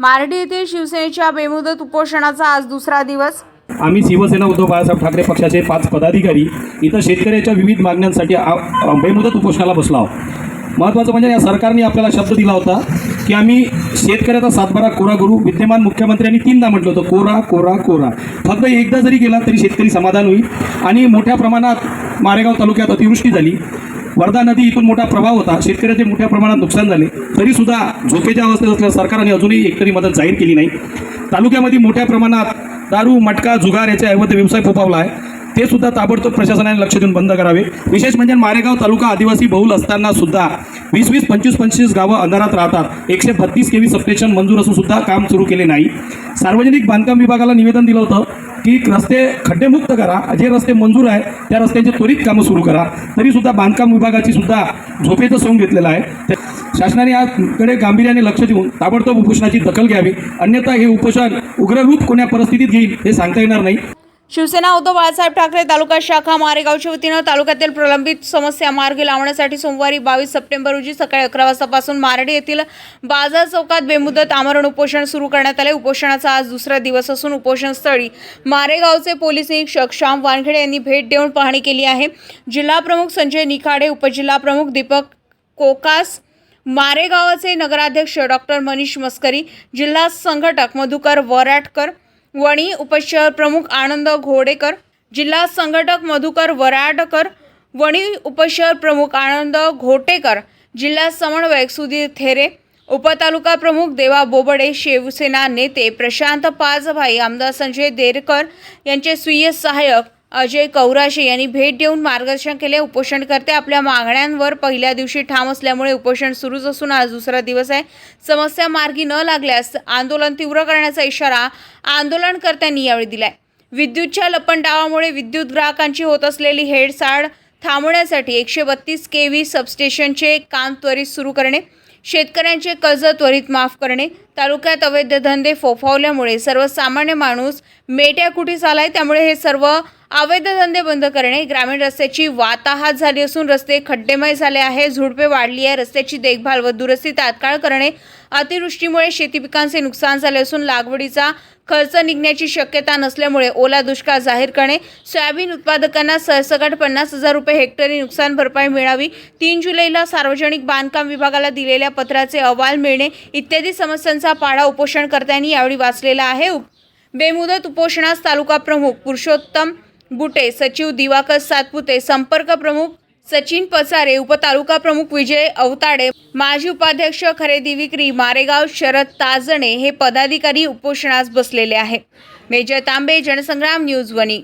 मारडी येथील शिवसेनेच्या बेमुदत उपोषणाचा आज दुसरा दिवस. आम्ही शिवसेना उद्धव बाळासाहेब ठाकरे पक्षाचे पाच पदाधिकारी इथं शेतकऱ्याच्या विविध मागण्यांसाठी आ- आ- बेमुदत उपोषणाला बसलो आहोत. महत्त्वाचं म्हणजे या सरकारने आपल्याला शब्द दिला होता की आम्ही शेतकऱ्याचा सातबारा कोरा करू विद्यमान मुख्यमंत्र्यांनी तीनदा म्हटलं होतं कोरा कोरा कोरा. फक्त एकदा जरी गेला तरी शेतकरी समाधान होईल. आणि मोठ्या प्रमाणात मारेगाव तालुक्यात अतिवृष्टी झाली. वर्धा नदी इथून मोठा प्रभाव होता. शेतकऱ्याचे मोठ्या प्रमाणात नुकसान झाले. तरी सुद्धा झोपेच्या अवस्थेत असल्या सरकारने अजूनही एकतरी मदत जाहीर केली नाही. तालुक्यामध्ये मोठ्या प्रमाणात दारू मटका जुगार याच्या अवैध व्यवसाय फोपावला आहे. ते सुद्धा ताबडतोब प्रशासनाने लक्ष देऊन बंद करावे. विशेष म्हणजे मारेगाव तालुका आदिवासी बहुल असताना सुद्धा वीस वीस पंचवीस पंचवीस गावं अंधारात राहतात. एकशे बत्तीस केवी सबस्टेशन मंजूर असून सुद्धा काम सुरू केले नाही. सार्वजनिक बांधकाम विभागाला निवेदन दिलं होतं की रस्ते खड्डेमुक्त करा जे रस्ते मंजूर आहे त्या रस्त्यांचे त्वरित कामं सुरू करा. तरी सुद्धा बांधकाम विभागाची सुद्धा झोपेचं सोंग घेतलेलं आहे. शासनाने याकडे गांभीर्याने लक्ष देऊन ताबडतोब उपोषणाची दखल घ्यावी. अन्यथा हे उपोषण उग्ररूप कोण्या परिस्थितीत घेईल हे सांगता येणार नाही. शिवसेना उद्धव बाळासाहेब ठाकरे तालुका शाखा मारेगावच्या वतीनं तालुक्यातील प्रलंबित समस्या मार्गी लावण्यासाठी सोमवारी बावीस सप्टेंबर रोजी सकाळी अकरा वाजतापासून मारडी येथील बाजार चौकात बेमुदत आमरण उपोषण सुरू करण्यात आले. उपोषणाचा आज दुसरा दिवस असून उपोषणस्थळी मारेगावचे पोलीस निरीक्षक श्याम वानखेडे यांनी भेट देऊन पाहणी केली आहे. जिल्हा प्रमुख संजय निखाडे उपजिल्हा प्रमुख दीपक कोकास मारेगावाचे नगराध्यक्ष डॉक्टर मनीष मस्करी जिल्हा संघटक मधुकर वराटकर वणी उपशहर प्रमुख आनंद घोडेकर जिल्हा संघटक मधुकर वराडकर वणी उपशहर प्रमुख आनंद घोटेकर जिल्हा समन्वयक सुधीर थेरे उपतालुका प्रमुख देवा बोबडे शिवसेना नेते प्रशांत पाजभाई आमदार संजय देरकर यांचे स्वीय सहाय्यक अजय कौराशे यांनी भेट देऊन मार्गदर्शन केले. उपोषणकर्ते आपल्या मागण्यांवर पहिल्या दिवशी ठाम असल्यामुळे उपोषण सुरूच असून आज दुसरा दिवस आहे. समस्या मार्गी न लागल्यास आंदोलन तीव्र करण्याचा इशारा आंदोलनकर्त्यांनी यावेळी दिलाय. विद्युतच्या लपंडावामुळे विद्युत ग्राहकांची होत असलेली हेडसाड थांबवण्यासाठी एकशे बत्तीस के व्ही सबस्टेशनचे काम त्वरित सुरू करणे शेतकऱ्यांचे कर्ज त्वरित माफ करणे तालुक्यात अवैध धंदे फोफावल्यामुळे सर्वसामान्य माणूस मेट्याकुटीस आलाय त्यामुळे हे सर्व अवैध धंदे बंद करणे ग्रामीण रस्त्याची वाताहात झाली असून रस्ते खड्डेमय झाले आहे झुडपे वाढली आहे रस्त्याची देखभाल व दुरुस्ती तात्काळ करणे अतिवृष्टीमुळे शेती पिकांचे नुकसान झाले असून लागवडीचा खर्च निघण्याची शक्यता नसल्यामुळे ओला दुष्काळ जाहीर करणे सोयाबीन उत्पादकांना सरसकट पन्नास हजार रुपये हेक्टरी नुकसान भरपाई मिळावी तीन जुलैला सार्वजनिक बांधकाम विभागाला दिलेल्या पत्राचे अहवाल मिळणे इत्यादी समस्यांचा पाढा उपोषणकर्त्यांनी यावेळी वाचलेला आहे. बेमुदत उपोषणास तालुका प्रमुख पुरुषोत्तम बुटे सचिव दिवाकर सातपुते संपर्क प्रमुख सचिन पसारे उपतालुका प्रमुख विजय अवताडे माजी उपाध्यक्ष खरेदी विक्री मारेगाव शरद ताजणे हे पदाधिकारी उपोषणास बसलेले आहे मेजर तांबे जनसंग्राम न्यूज वनी